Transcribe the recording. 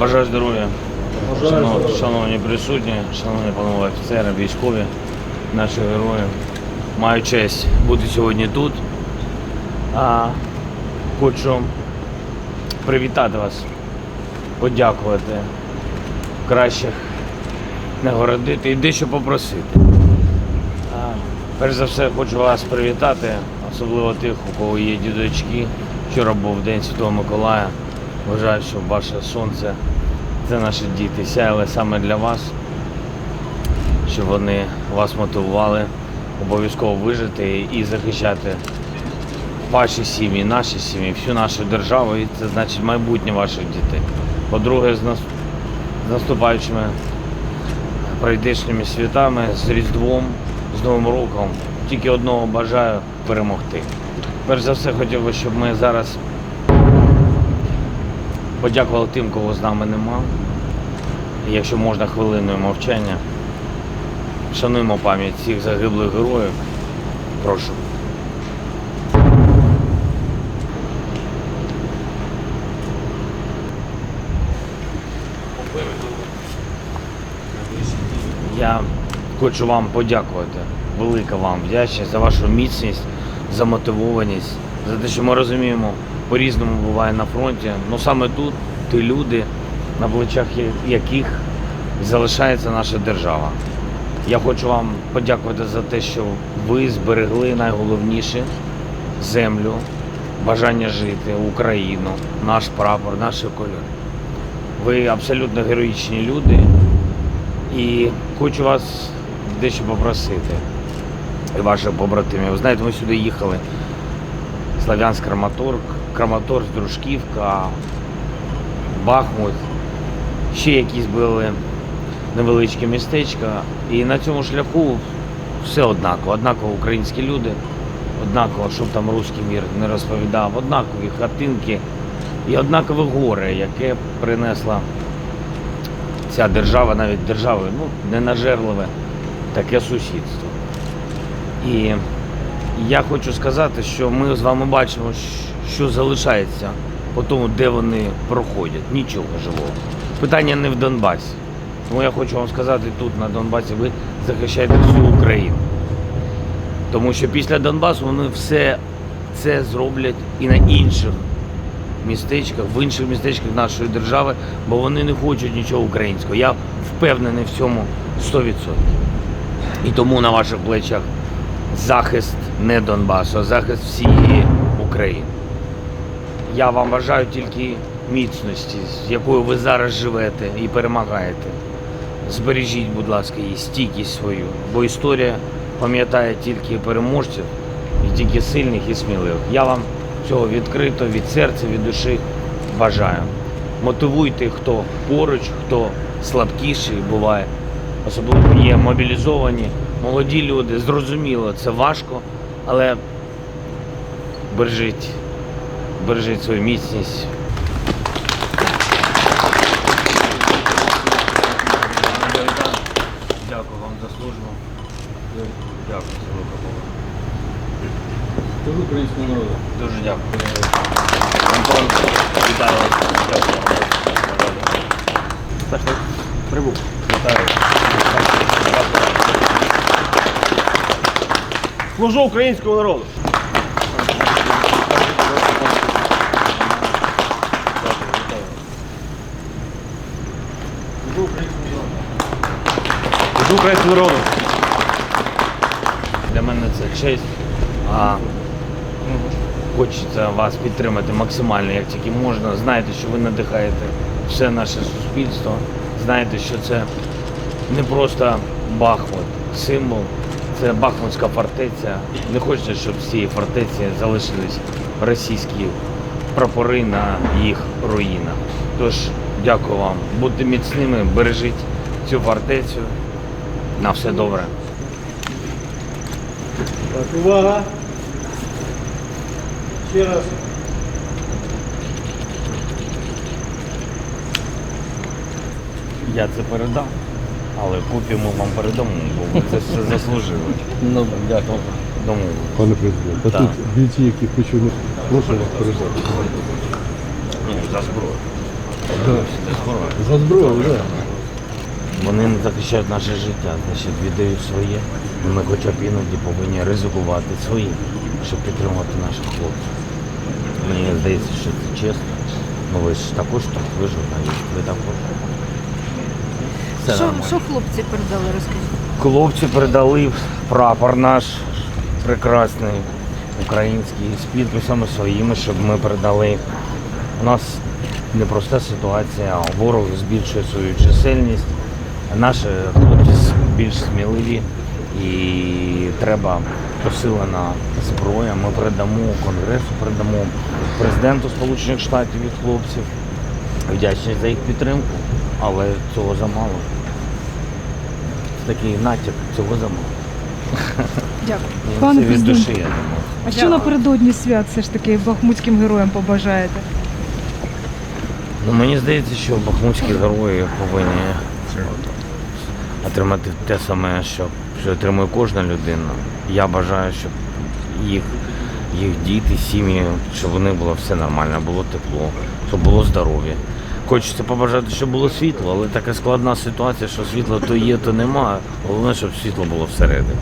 Бажаю здоров'я. Шановні, шановні присутні, шановні панове офіцери, військові, наші герої. Маю честь бути сьогодні тут. А, хочу привітати вас, подякувати кращих нагородити і дещо попросити. А, Перш за все хочу вас привітати, особливо тих, у кого є дідочки. Вчора був День Святого Миколая. Вважаю, що ваше сонце це наші діти. Сяяли саме для вас, щоб вони вас мотивували обов'язково вижити і захищати ваші сім'ї, наші сім'ї, всю нашу державу. І це значить майбутнє ваших дітей. По-друге, з нас- з наступаючими прийдешніми святами, з Різдвом, з Новим роком. Тільки одного бажаю перемогти. Перш за все, хотів би, щоб ми зараз подякували тим, кого з нами нема. І якщо можна хвилиною мовчання. Шануємо пам'ять всіх загиблих героїв. Прошу. Я хочу вам подякувати. Велика вам вдячність за вашу міцність, за мотивованість, за те, що ми розуміємо, по-різному буває на фронті. Ну саме тут ті люди, на плечах яких залишається наша держава. Я хочу вам подякувати за те, що ви зберегли найголовніше землю, бажання жити, Україну, наш прапор, наші кольори. Ви абсолютно героїчні люди. І хочу вас дещо попросити і ваших побратимів. Ви знаєте, ми сюди їхали. Слав'янськ Краматорськ, Краматорськ, Дружківка, Бахмут. Ще якісь були невеличкі містечка. І на цьому шляху все однаково. Однаково українські люди, однаково, щоб там руський мір не розповідав, однакові хатинки і однакове горе, яке принесла ця держава, навіть держави, ну, ненажерливе таке сусідство. І я хочу сказати, що ми з вами бачимо, щ- що залишається по тому, де вони проходять. Нічого живого. Питання не в Донбасі. Тому я хочу вам сказати, тут на Донбасі ви захищаєте всю Україну. Тому що після Донбасу вони все це зроблять і на інших містечках, в інших містечках нашої держави, бо вони не хочуть нічого українського. Я впевнений в цьому 100%. І тому на ваших плечах захист не Донбасу, а захист всієї України. Я вам бажаю тільки міцності, з якою ви зараз живете і перемагаєте. Збережіть, будь ласка, її стійкість свою, бо історія пам'ятає тільки переможців і тільки сильних і сміливих. Я вам цього відкрито від серця, від душі бажаю. Мотивуйте, хто поруч, хто слабкіший буває. Особливо є мобілізовані, молоді люди. Зрозуміло, це важко, але бережіть, бережіть свою міцність. Дякую вам за службу. Дякую за. Скажу українському народу. Дуже дякую. Антон, вітаю вас. Дякую. Пішли. Прибув. Вітаю. Служу українському народу. Служу українському народу. Служу українському народу. Для мене це честь. А хочеться вас підтримати максимально, як тільки можна. Знаєте, що ви надихаєте все наше суспільство. Знаєте, що це не просто Бахмут, символ, це Бахмутська фортеця. Не хочеться, щоб з цієї фортеці залишились російські прапори на їх руїнах. Тож дякую вам. Будьте міцними, бережіть цю фортецю. На все добре. Так, увага. Ще раз. Я це передам, але ми вам передамо, бо ви це все заслужили. Ну, дякую. Тому Пане президент, а Так. тут бійці, які хочу не прошу вас передати. ну, за зброю. За зброю, так. Вони не захищають наше життя, значить віддають своє. Ми хоча б іноді повинні ризикувати свої, щоб підтримувати наших хлопців. Мені здається, що це чесно. Ну ви ж також тут, ви журналіст, ви також. Все Що, нормально. що хлопці передали, розкажіть? Хлопці передали прапор наш прекрасний, український, з підписами своїми, щоб ми передали. У нас непроста ситуація, ворог збільшує свою чисельність, наші хлопці більш сміливі і треба посилена зброя. Ми передамо Конгресу, передамо президенту Сполучених Штатів від хлопців. Вдячні за їх підтримку, але цього замало. Це такий натяк, цього замало. Дякую. Ну, Пане Це від президент. душі, я думаю. А що напередодні свят все ж таки бахмутським героям побажаєте? Ну, мені здається, що бахмутські герої повинні отримати те саме, що, що отримує кожна людина. Я бажаю, щоб їх, їх діти, сім'ї, щоб у них було все нормально, було тепло, щоб було здоров'я. Хочеться побажати, щоб було світло, але така складна ситуація, що світла то є, то немає. Головне, щоб світло було всередині.